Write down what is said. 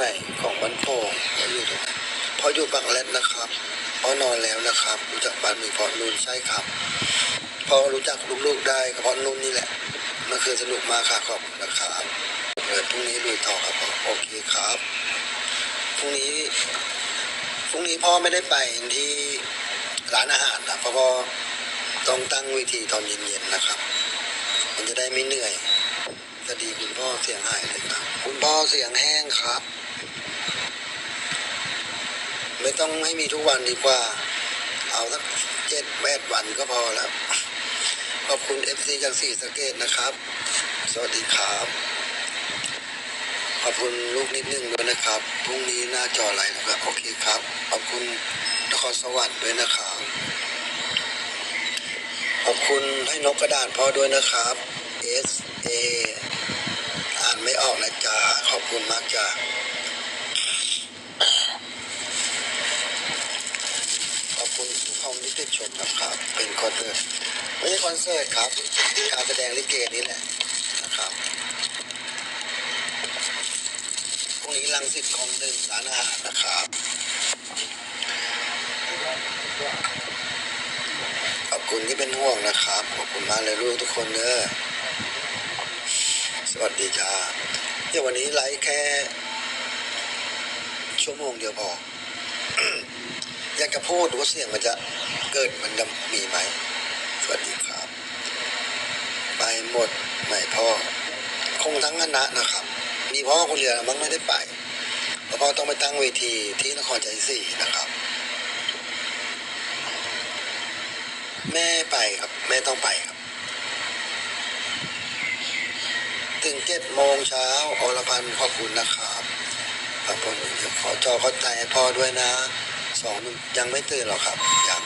ไหนของบ้านโป่งพออยู่ตรงไหนพ่ออยู่บางแรดนะครับพอนอนแล้วนะครับ รู้จักบ้านมีพราะนุ่นใช่ครับ พอรู้จักลูกๆได้ก็เพราะนุ่นนี่แหละมื่อคืนสนุกมากค่ะขอบคุณนะครับเปิดพรุ่งนี้ลุยต่อครับพ่อโอเคครับพรุ่งนี้พรุ่งนี้พ่อไม่ได้ไปที่ร้านอาหารนะเพราะพ่อต้องตั้งวิธีตอนเย็นๆนะครับ มันจะได้ไม่เหนื่อยสวัสดีคุณพ่อเสียงหายเลยครับ คุณพ่อเสียงแห้งครับ ไม่ต้องให้มีทุกวันดีกว่า เอาสักเจ็ดแปดวันก็พอแล้ว ขอบคุณเอฟซีจากสี่สเกตนะครับ สวัสดีครับ ขอบคุณลูกนิดนึงด้วยนะครับ พรุ่งนี้หน้าจออะไรนะครับ โอเคครับ ขอบคุณนครสวรรค์ด้วยนะครับ ขอบคุณให้นกกระดานพ่อด้วยนะครับ S A อ่านไม่ออกนะจ๊ะ ขอบคุณมากจ้ะ ขอบคุณ ทุกคนที่ติดชมนะครับ เป็นคอนเสิร์ตไม่ใช่คอนเสิร์ตครับการแสดงลิเกนี่แหละนะครับพรุ่งนี้ลังสิตของหนึ่งร้านอาหารนะครับขอบคุณที่เป็นห่วงนะครับขอบคุณมากเลยลูกทุกคนเนอะสวัสดีจ้าเดี๋ยววันนี้ไลฟ์แค่ชั่วโมงเดียวพอ อยากจะพูดว่าเสียงมันจะเกิดมันจะมีไหมสวัสดีครับ ไปหมดไม่พ่อ คงทั้งคณะนะครับ มีพ่อคนเดียวมั้งไม่ได้ไปเพราะพ่อต้องไปตั้งเวทีที่นครใจสี่นะครับ แม่ไปครับ แม่ต้องไปครับ ถึงเจ็ดโมงเช้าอรพันธ์ขอบคุณนะครับขอบคุณขอจอเข้าใจพ่อด้วยนะ สองยังไม่ตื่นหรอกครับยัง